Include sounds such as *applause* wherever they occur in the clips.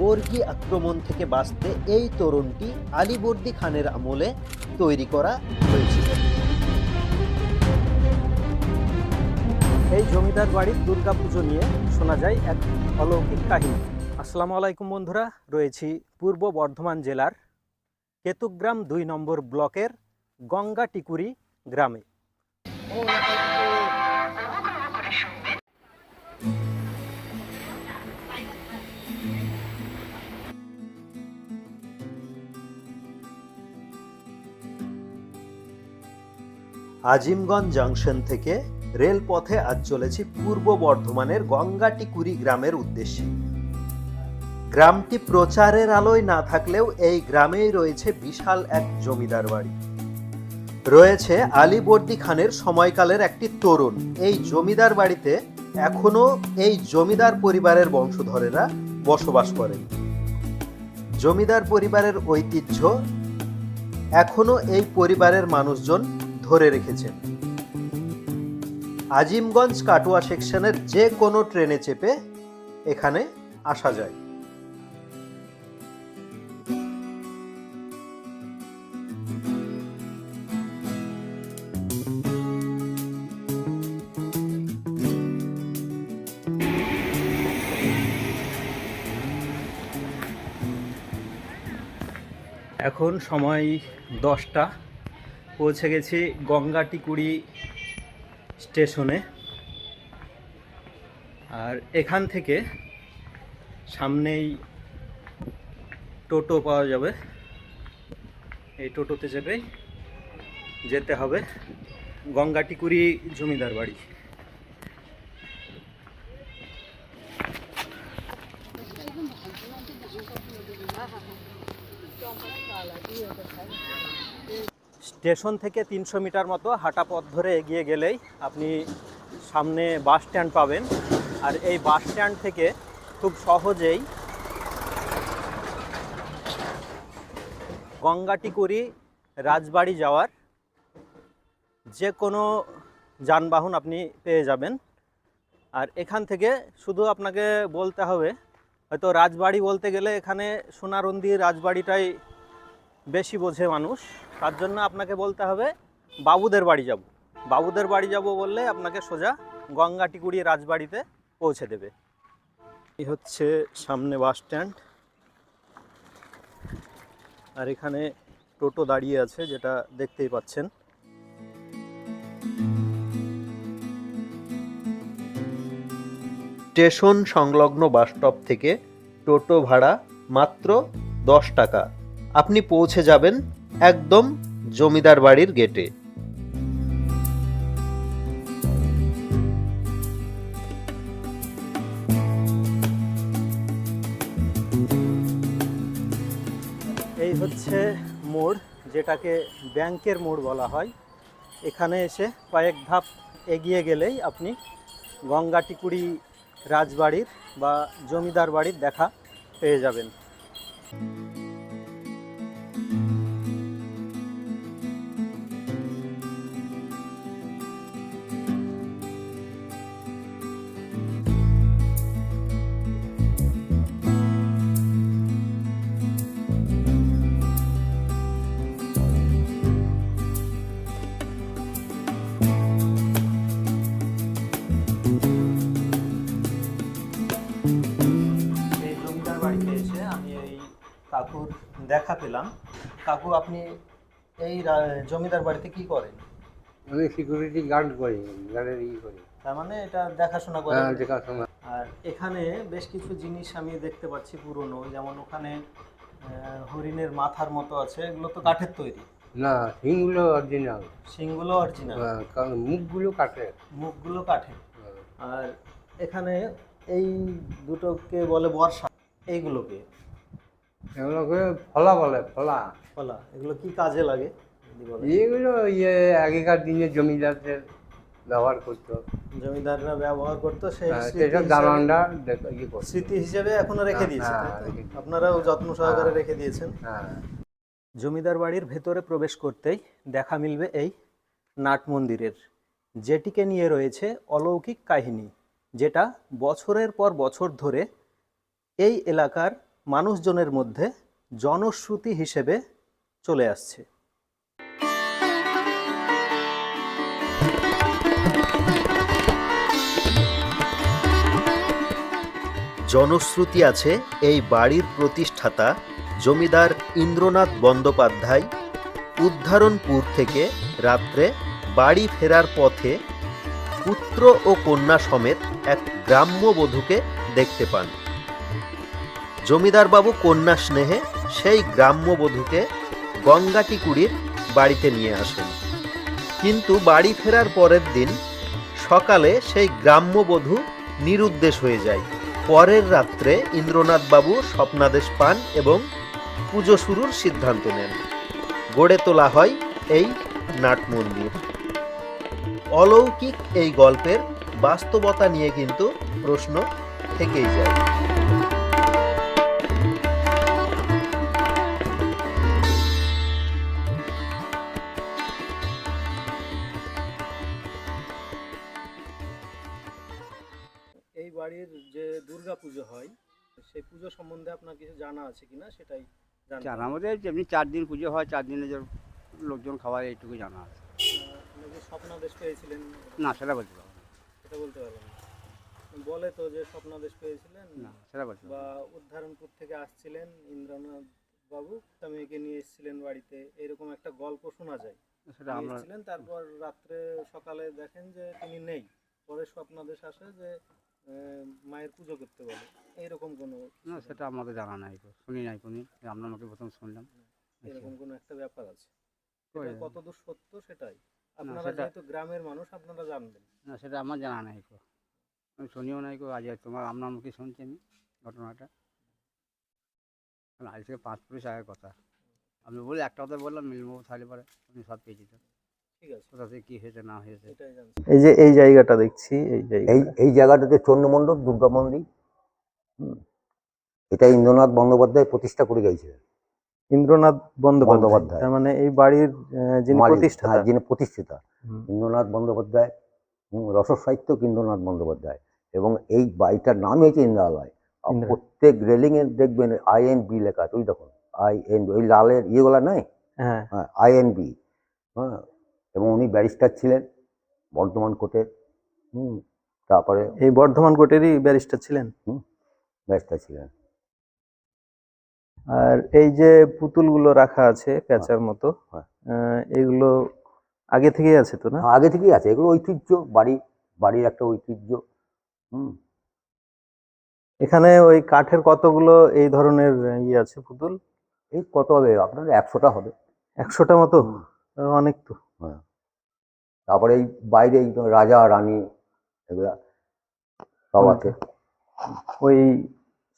বর্গী আক্রমণ থেকে বাঁচতে এই তোরণটি আলীবর্দী খানের আমলে তৈরি করা হয়েছিল। এই জমিদার বাড়ির দুর্গাপুজো নিয়ে শোনা যায় এক অলৌকিক কাহিনী। আসসালামু আলাইকুম বন্ধুরা, রয়েছি পূর্ব বর্ধমান জেলার কেতুগ্রাম দুই নম্বর ব্লকের গঙ্গা টিকুরি গ্রামে। আজিমগঞ্জ জাংশন থেকে রেলপথে আজ চলেছি পূর্ব বর্ধমানের গঙ্গাটিকুরি গ্রামের উদ্দেশ্যে। গ্রামটি প্রচারের আলোয় না থাকলেও এই গ্রামেই রয়েছে বিশাল এক জমিদার বাড়ি। রয়েছে আলীবর্দী খানের সময়কালের একটি তরুণ। এই জমিদার বাড়িতে এখনও এই জমিদার পরিবারের বংশধরেরা বসবাস করেন। জমিদার পরিবারের ঐতিহ্য এখনও এই পরিবারের মানুষজন ধরে রেখেছেন আজিমগঞ্জ কাটুয়া সেকশনের যে কোনো ট্রেনে চেপে এখানে আসা যায়। এখন সময় দশটা। পৌঁছে গেছি গঙ্গাটিকুড়ি স্টেশনে। আর এখান থেকে সামনেই টোটো পাওয়া যাবে। এই টোটোতে চেপেই যেতে হবে গঙ্গাটিকুড়ি জমিদার বাড়ি। স্টেশন থেকে তিনশো মিটার মতো হাঁটা পথ ধরে এগিয়ে গেলেই আপনি সামনে বাস স্ট্যান্ড পাবেন। আর এই বাস স্ট্যান্ড থেকে খুব সহজেই গঙ্গাটিকুড়ি রাজবাড়ি যাওয়ার যে কোনো যানবাহন আপনি পেয়ে যাবেন। আর এখান থেকে শুধু আপনাকে বলতে হবে, হয়তো রাজবাড়ি বলতে গেলে এখানে সোনারন্দি রাজবাড়িটাই বেশি বোঝে মানুষ। তার জন্য আপনাকে বলতে হবে, বাবুদের বাড়ি যাব। বাবুদের বাড়ি যাব বললে আপনাকে সোজা গঙ্গাটিকুড়ি রাজবাড়িতে পৌঁছে দেবে। এই হচ্ছে সামনে বাস স্ট্যান্ড। আর এখানে টোটো দাঁড়িয়ে আছে, যেটা দেখতেই পাচ্ছেন। স্টেশন সংলগ্ন বাসস্টপ থেকে টোটো ভাড়া মাত্র দশ টাকা। আপনি পৌঁছে যাবেন একদম জমিদার বাড়ির গেটে। এই হচ্ছে মোড়, যেটাকে ব্যাংকের মোড় বলা হয়। এখানে এসে কয়েক ধাপ এগিয়ে গেলেই আপনি গঙ্গাটিকুড়ি রাজবাড়ির বা জমিদার বাড়ির দেখা পেয়ে যাবেন। বাড়িতে আমি এই কাকুর দেখা পেলাম। কাকু আপনি এই জমিদার বাড়িতে কি করেন? আমি সিকিউরিটি গার্ড করি গার্ডের ই করি। তার মানে এটা দেখাশোনা করেন? হ্যাঁ দেখাশোনা। আর এখানে বেশ কিছু জিনিস আমি দেখতে পাচ্ছি পুরনো যেমন ওখানে হরিণের মাথার মতো আছে এগুলো তো কাঠের তৈরি। না সিংগুলো অরিজিনাল শিংগুলো অরিজিনাল মুখগুলো কাটে মুখগুলো কাঠের। হ্যাঁ। আর এখানে এই দুটোকে বলে বর্ষা। এইগুলোকে? এগুলোকে ফলা বলে ফলা। ফলা এগুলো কি কাজে লাগে? এগুলো ইয়ে আগেকার দিনে জমিদারদের ব্যবহার করতো। জমিদাররা ব্যবহার করতো সেই হ্যাঁ, সেসব দালানটা ইয়ে স্মৃতি হিসেবে এখনও রেখে হ্যাঁ, হ্যাঁ? রেখে দিয়েছি। আপনারাও যত্ন সহকারে। রেখে দিয়েছেন। হ্যাঁ। জমিদার বাড়ির ভেতরে প্রবেশ করতেই দেখা মিলবে এই নাট মন্দিরের যেটিকে নিয়ে রয়েছে অলৌকিক কাহিনী যেটা বছরের পর বছর ধরে এই এলাকার মানুষজনের মধ্যে জনশ্রুতি হিসেবে চলে আসছে। জনশ্রুতি আছে এই বাড়ির প্রতিষ্ঠাতা জমিদার ইন্দ্রনাথ বন্দ্যোপাধ্যায় উদ্ধারণপুর থেকে রাত্রে বাড়ি ফেরার পথে পুত্র ও কন্যা সমেত এক গ্রাম্য বধূকে দেখতে পান। জমিদারবাবু কন্যা স্নেহে সেই গ্রাম্য বধূকে গঙ্গাটিকুড়ির বাড়িতে নিয়ে আসেন। কিন্তু বাড়ি ফেরার পরের দিন সকালে সেই গ্রাম্য বধূ নিরুদ্দেশ হয়ে যায়। পরের রাত্রে ইন্দ্রনাথ বাবু স্বপ্নাদেশ পান এবং পুজো শুরুর সিদ্ধান্ত নেন। গড়ে তোলা হয় এই নাট মন্দির। অলৌকিক এই গল্পের বাস্তবতা নিয়ে কিন্তু প্রশ্ন থেকেই যায়। সেই পুজো সম্বন্ধে আপনার কিছু জানা আছে কিনা সেটাই জানা আমাদের যেমনি চার দিন পুজো হয় চার দিনে লোকজন খাওয়ায় এইটুকু জানা আছে। যে স্বপ্নাদেশ পেয়েছিলেন? না সেটা বলতে পারব সেটা বলতে পারবেন না। বলে তো যে স্বপ্নাদেশ পেয়েছিলেন না সেটা বলতে বা উদ্ধারণপুর থেকে আসছিলেন? ইন্দ্রনাথ বাবু মেয়েকে নিয়ে এসেছিলেন বাড়িতে। এরকম একটা গল্প শোনা যায়। সেটা আমরা তারপর রাত্রে সকালে দেখেন যে তিনি নেই। পরে স্বপ্নাদেশ আসে যে মায়ের পুজো করতে বলে। এইরকম কোনো না সেটা আমাদের জানা নাই তো শুনি নাই কোনি। আপনার মুখে প্রথম শুনলাম। এরকম কোনো একটা ব্যাপার আছে। কতদূর সত্য সেটাই। আপনারা যেহেতু গ্রামের মানুষ আপনারা জানবেন। না সেটা আমার জানা নাই কো আমি শুনিও নাই কো আজ তোমার আপনার মুখে শুনছি আমি ঘটনাটা। কারণ আজ থেকে পাঁচ পুলিশ আগের কথা। আমি বলে একটা কথা বললাম মিলবো তাহলে পরে আমি সব পেয়ে যেতাম হয়েছে হয়েছে। এই যে এই জায়গাটা দেখছি এই এই এই জায়গাটাতে চন্দ্রমণ্ডপ দুর্গা মন্দির হুম। এটা ইন্দ্রনাথ বন্দ্যোপাধ্যায় প্রতিষ্ঠা করে গেছিলেন ইন্দ্রনাথ বন্দ্যোপাধ্যায়। তার মানে এই বাড়ির যিনি প্রতিষ্ঠাতা। হ্যাঁ, যিনি প্রতিষ্ঠাতা। ইন্দ্রনাথ বন্দ্যোপাধ্যায় হুম, রসদ সাহিত্যক ইন্দ্রনাথ বন্দ্যোপাধ্যায়। এবং এই বাড়িটার নামই হচ্ছে ইন্দ্রালয়। প্রত্যেক রেলিং এ দেখবেন আই এন বি লেখা আছে ওই দেখুন। আই এন বি ওই লালের ইয়েগুলা নাই? হ্যাঁ। হ্যাঁ আই এন বি। হ্যাঁ এবং উনি ব্যারিস্টার ছিলেন বর্ধমান কোর্টের। হুম তারপরে এই বর্ধমান কোর্টেরই ব্যারিস্টার ছিলেন? হুম ব্যারিস্টার ছিলেন। আর এই যে পুতুলগুলো রাখা আছে প্যাঁচার মতো হ্যাঁ। এগুলো আগে থেকেই আছে তো না? আগে থেকেই আছে। এগুলো ঐতিহ্য বাড়ি বাড়ির একটা ঐতিহ্য। হুম। এখানে ওই কাঠের কতগুলো এই ধরনের ইয়ে আছে পুতুল? এই কত হবে? আপনার একশোটা হবে। একশোটা মতো? অনেক তো। তারপরে এই বাইরে এই রাজা রানী এগুলা সব আছে। ওই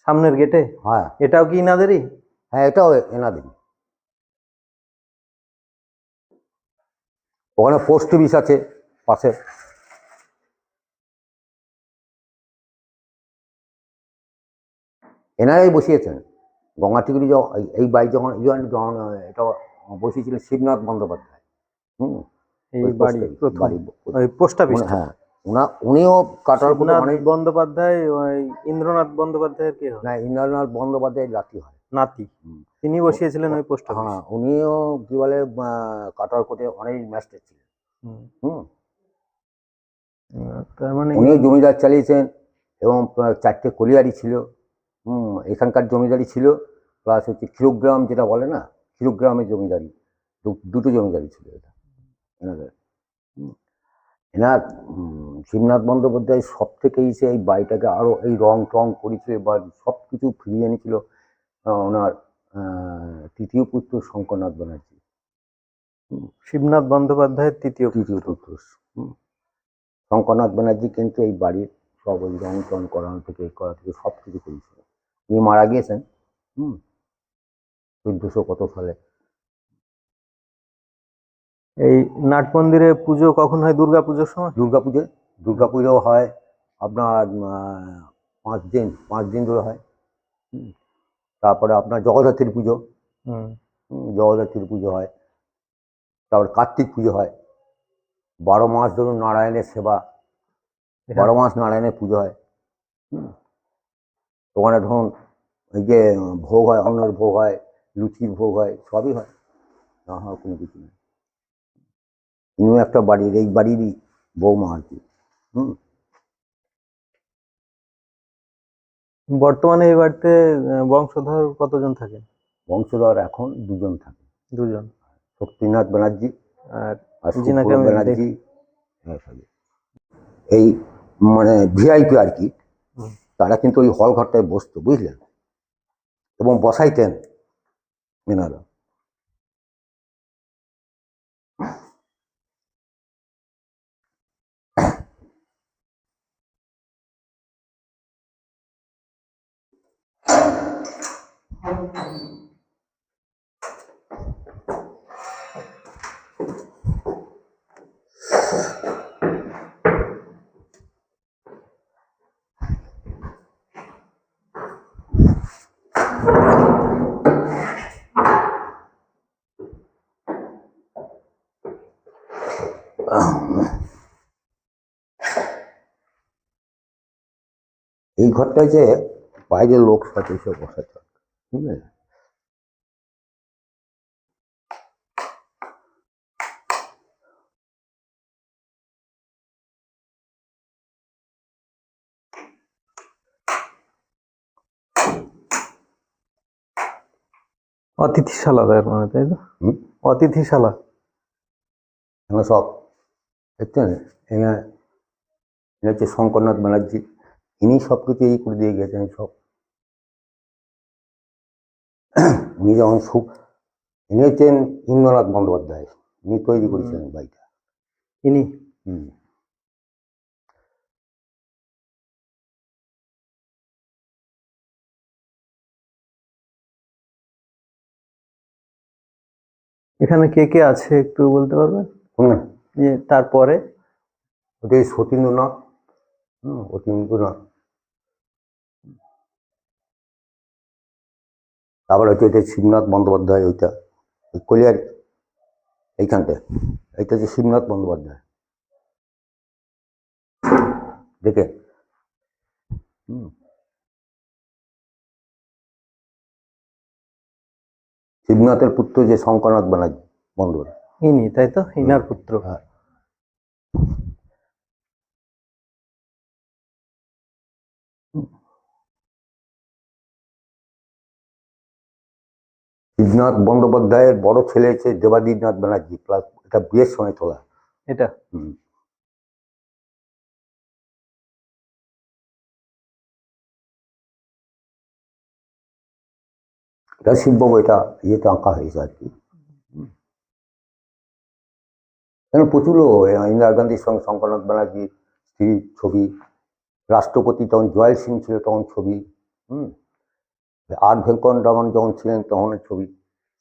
সামনের গেটে হ্যাঁ। এটাও কি ইনাদেরই? হ্যাঁ এটাও এনাদের ওখানে পোস্ট অফিস আছে পাশে। এনারাই বসিয়েছেন। গঙ্গাটিগুলি যখন এই- বাড়ি যখন যখন যখন এটা বসিয়েছিলেন শিবনাথ বন্দ্যোপাধ্যায়। হুম এই বাড়ি পোস্ট অফিস হ্যাঁ উনা উনিও কাটার অনেক বন্দ্যোপাধ্যায় ইন্দ্রনাথ বন্দ্যোপাধ্যায়ের কে না ইন্দ্রনাথ বন্দ্যোপাধ্যায় জাতি হয়। নাতি। তিনি বসিয়েছিলেন ওই পোস্ট হ্যাঁ উনিও কি বলে আহ, কাটার কোটে অনেক ম্যাস্টার ছিলেন। হুম। তার মানে উনিও জমিদার চালিয়েছেন এবং চারটে কলিয়ারি ছিল। হুম এখানকার জমিদারি ছিল প্লাস হচ্ছে কিলোগ্রাম যেটা বলে না কিলোগ্রামের জমিদারি। দুটো জমিদারি ছিল এটা। এনাদের এনার শিবনাথ বন্দ্যোপাধ্যায় সব থেকে এসে এই বাড়িটাকে আরও এই রং টং করেছিল বা সব কিছু ফিরিয়ে এনেছিল ওনার তৃতীয় পুত্র শঙ্করনাথ ব্যানার্জি। শিবনাথ বন্দ্যোপাধ্যায়ের তৃতীয় তৃতীয় পুত্র শঙ্করনাথ ব্যানার্জি কিন্তু এই বাড়ির সব ওই রং টং করানো থেকে করা থেকে সব কিছু করেছিল। উনি মারা গিয়েছেন হুম। চোদ্দশো কত সালে। এই নাট মন্দিরে পুজো কখন হয় দুর্গা পুজোর সময়? দুর্গা পুজো দুর্গা পুজো হয় আপনার পাঁচ দিন পাঁচ দিন ধরে হয়। তারপরে আপনার জগদ্ধাত্রীর পুজো। জগদ্ধাত্রীর পুজো হয়। তারপর কার্তিক পুজো হয়। বারো মাস ধরুন নারায়ণের সেবা। বারো মাস নারায়ণের পুজো হয়। ওখানে ধরুন ওই যে ভোগ হয় অন্নর ভোগ হয় লুচির ভোগ হয় সবই হয়। না হয় কোনো কিছু নেই। ইনিও একটা বাড়ির এই বাড়িরই বৌমা আর কি। হুম। বর্তমানে এই বাড়িতে বংশধর কতজন থাকেন বংশধর এখন দুজন থাকে। দুজন। শক্তিনাথ ব্যানার্জি আর ব্যানার্জি হ্যাঁ, সবই। এই মানে ভিআইপি আর কি তারা কিন্তু ওই হল ঘরটায় বসতো বুঝলেন এবং বসাইতেন এনারা এই ঘরটায় যে বাইরের লোক সাথে এসে বসাতে বুঝলেন অতিথিশালা তার মানে তাই তো? অতিথিশালা। এখানে সব দেখছেন এখানে হচ্ছে শঙ্করনাথ ব্যানার্জি ইনি সব কিছু এই করে দিয়ে গেছেন সব। *clears throat* উনি যখন সুখ ইনি হচ্ছেন ইন্দ্রনাথ বন্দ্যোপাধ্যায় উনি তৈরি করেছিলেন বাড়িটা। ইনি? হুম। এখানে কে কে আছে একটু বলতে পারবেন? তারপরে? ওটা এই সতীন্দ্রনাথ। হুম অতীন্দ্রনাথ তারপর হচ্ছে এটা শিবনাথ বন্দ্যোপাধ্যায় ওইটা ওই কলিয়ার এইখানটা এইটা হচ্ছে শিবনাথ বন্দ্যোপাধ্যায়। দেখে? হুম। শিবনাথের পুত্র যে শঙ্করনাথ ব্যানার্জি বন্দ্যোপাধ্যায় ইনি তাই তো? ইনার পুত্র। হ্যাঁ। শিবনাথ বন্দ্যোপাধ্যায়ের বড় ছেলে হচ্ছে দেবাদিনাথ ব্যানার্জি প্লাস এটা বিয়ের সময় তোলা এটা হুম। এটা শিববাবু এটা ইয়েতে আঁকা হয়েছে আর কি। এখানে প্রচুর ইন্দিরা গান্ধীর সঙ্গে শঙ্করনাথ ব্যানার্জির স্ত্রীর ছবি রাষ্ট্রপতি তখন জয়াল সিং ছিল তখন ছবি হুম আর ভেঙ্কন রমন যখন ছিলেন তখনের ছবি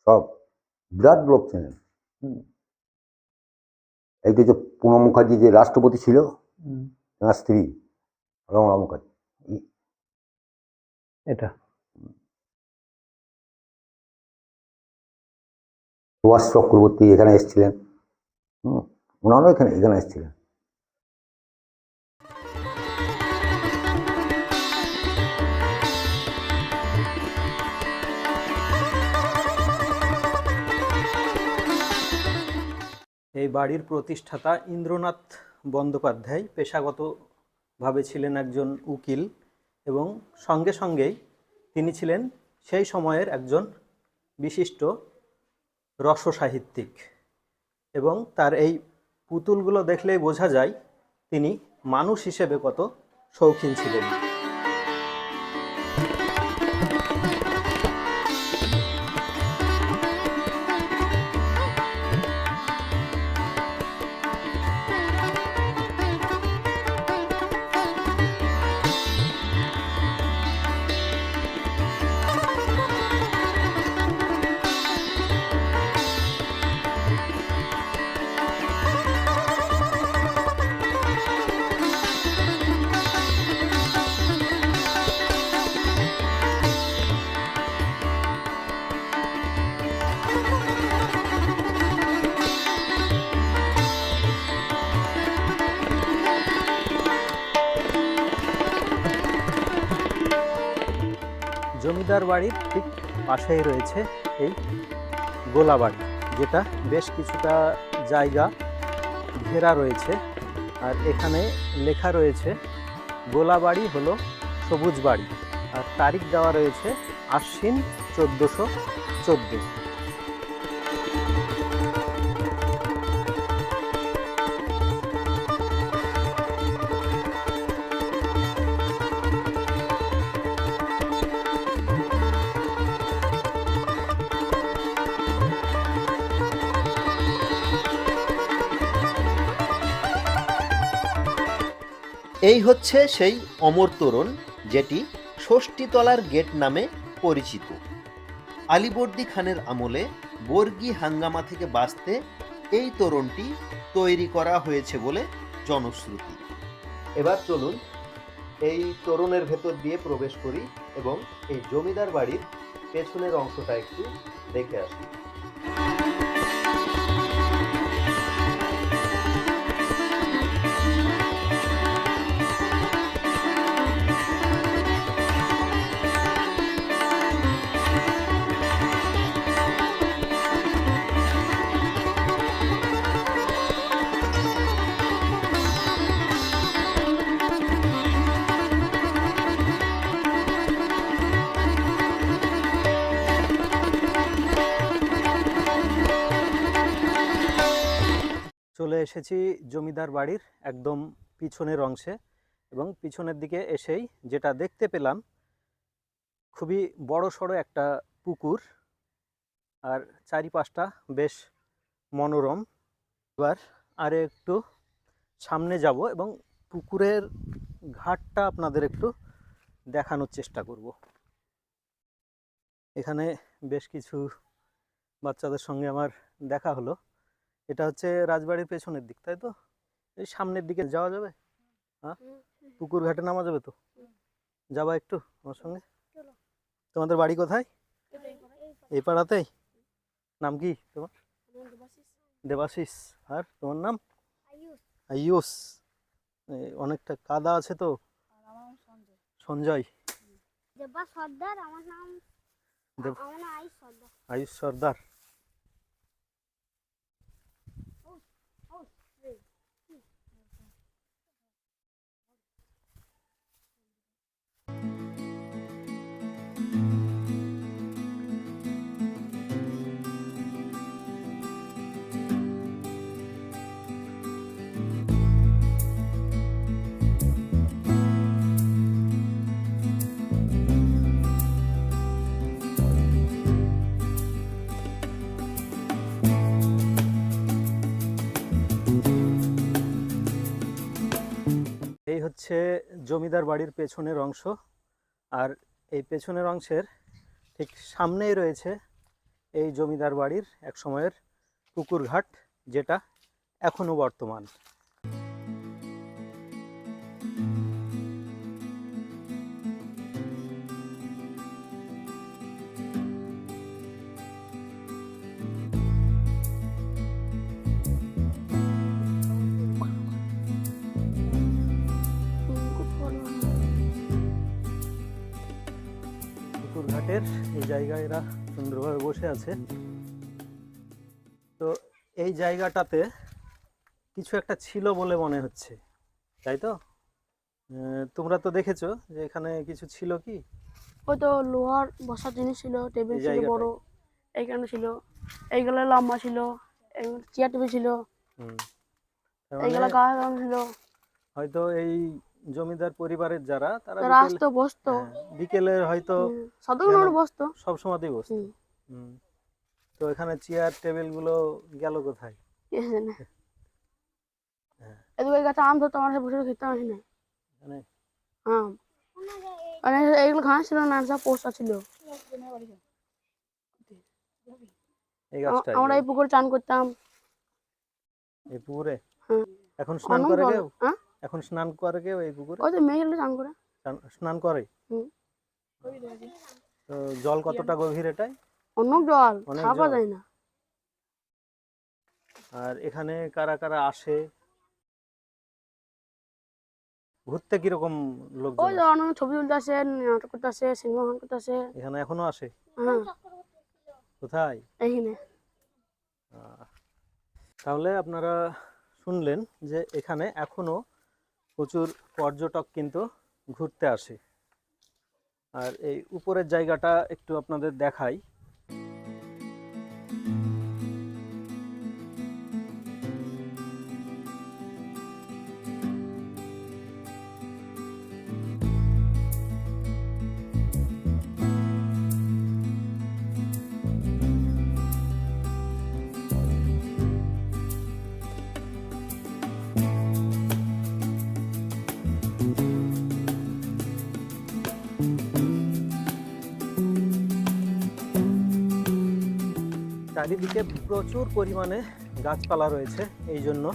সব বিরাট লোক ছিলেন। এইটা যে প্রণব মুখার্জি যে রাষ্ট্রপতি ছিল তার স্ত্রী রমনা মুখার্জি। এটা। সুভাষ চক্রবর্তী এখানে এসেছিলেন। হুম ওনারও এখানে এখানে এসেছিলেন। এই বাড়ির প্রতিষ্ঠাতা ইন্দ্রনাথ বন্দ্যোপাধ্যায় পেশাগতভাবে ছিলেন একজন উকিল এবং সঙ্গে সঙ্গেই তিনি ছিলেন সেই সময়ের একজন বিশিষ্ট রসসাহিত্যিক এবং তার এই পুতুলগুলো দেখলেই বোঝা যায় তিনি মানুষ হিসেবে কত শৌখিন ছিলেন। জমিদার বাড়ির ঠিক পাশেই রয়েছে এই গোলাবাড়ি, যেটা বেশ কিছুটা জায়গা ঘেরা রয়েছে। আর এখানে লেখা রয়েছে গোলা বাড়ি হলো সবুজ বাড়ি। আর তারিখ দেওয়া রয়েছে আশ্বিন চোদ্দোশো চোদ্দ। এই হচ্ছে সেই অমর তোরণ, যেটি ষষ্ঠীতলার গেট নামে পরিচিত। আলিবর্দী খানের আমলে বর্গি হাঙ্গামা থেকে বাঁচতে এই তোরণটি তৈরি করা হয়েছে বলে জনশ্রুতি। এবার চলুন এই তোরণের ভেতর দিয়ে প্রবেশ করি এবং এই জমিদার বাড়ির পেছনের অংশটা একটু দেখে আসি। চলে এসেছি জমিদার বাড়ির একদম পিছনের অংশে এবং পিছনের দিকে এসেই যেটা দেখতে পেলাম, খুবই বড় সড়ো একটা পুকুর আর চারিপাশটা বেশ মনোরম। এবার আরে একটু সামনে যাব এবং পুকুরের ঘাটটা আপনাদের একটু দেখানোর চেষ্টা করব। এখানে বেশ কিছু বাচ্চাদের সঙ্গে আমার দেখা হলো। এটা হচ্ছে রাজবাড়ির পেছনের দিক তাই তো? এই সামনের দিকে যাওয়া যাবে? হ্যাঁ? পুকুর ঘাটে নামা যাবে তো? যাবা একটু আমার সঙ্গে? তোমাদের বাড়ি কোথায়? এই পাড়াতেই। নাম কি তোমার? দেবাশিস। আর তোমার নাম? আয়ুষ। অনেকটা কাদা আছে তো? সঞ্জয়। দেব্বা সর্দার। হচ্ছে জমিদার বাড়ির পেছনের অংশ। আর এই পেছনের অংশের ঠিক সামনেই রয়েছে এই জমিদার বাড়ির এক সময়ের পুকুর ঘাট যেটা এখনও বর্তমান। পুকুর এই জায়গায় এরা সুন্দরভাবে বসে আছে। তো এই জায়গাটাতে কিছু একটা ছিল বলে মনে হচ্ছে তাই তো? তোমরা তো দেখেছ যে এখানে কিছু ছিল কি? ওই তো লোহার বসার জিনিস ছিল টেবিল ছিল? বড় এইখানে ছিল এইগুলো লম্বা ছিল চেয়ার টেবিল ছিল এইগুলো মানে গাছ ছিল। হয়তো এই জমিদার পরিবারের যারা তারা আসতো বসতো। হ্যাঁ, বিকেলে হয়তো বসতো। সব সময়তেই বসতো। তো এখানে চেয়ার টেবিলগুলো গেল কোথায়? হ্যাঁ। এদিকে গাছে আম ধরতো আমার বসে খেতে আসি না আম। মানে ঘাস ছিল না সব পোস্টা ছিল। আমরা এই পুকুরে চান করতাম। এই পুকুরে? হ্যাঁ। এখন স্নান করে কেউ? এখন স্নান করে কেউ এই পুকুরে ওই তো মেয়ে গেলে চান করে। স্নান- স্নান করে? তো জল কতটা গভীর এটাই অন্য জল অনেক খাওয়া যায় না। আর এখানে কারা কারা আসে? ঘুরতে কীরকম লোক ওই যে অনেক ছবি তুলতে আসে নাটক করতে আসে সিনেমা হল করতে আসে। এখানে এখনও আসে? হ্যাঁ। কোথায়? এইখানে। তাহলে আপনারা শুনলেন যে এখানে এখনও প্রচুর পর্যটক কিন্তু ঘুরতে আসে। আর এই উপরের জায়গাটা একটু আপনাদের দেখাই। চারিদিকে প্রচুর পরিমাণে গাছপালা রয়েছে, এই জন্য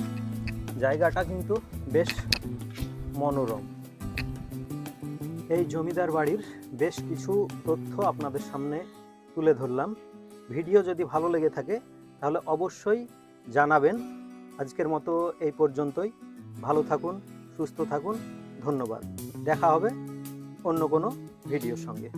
জায়গাটা কিন্তু বেশ মনোরম। এই জমিদার বাড়ির বেশ কিছু তথ্য আপনাদের সামনে তুলে ধরলাম। ভিডিও যদি ভালো লেগে থাকে, তাহলে অবশ্যই জানাবেন। আজকের মতো এই পর্যন্তই। ভালো থাকুন, সুস্থ থাকুন। ধন্যবাদ। দেখা হবে অন্য কোনো ভিডিওর সঙ্গে।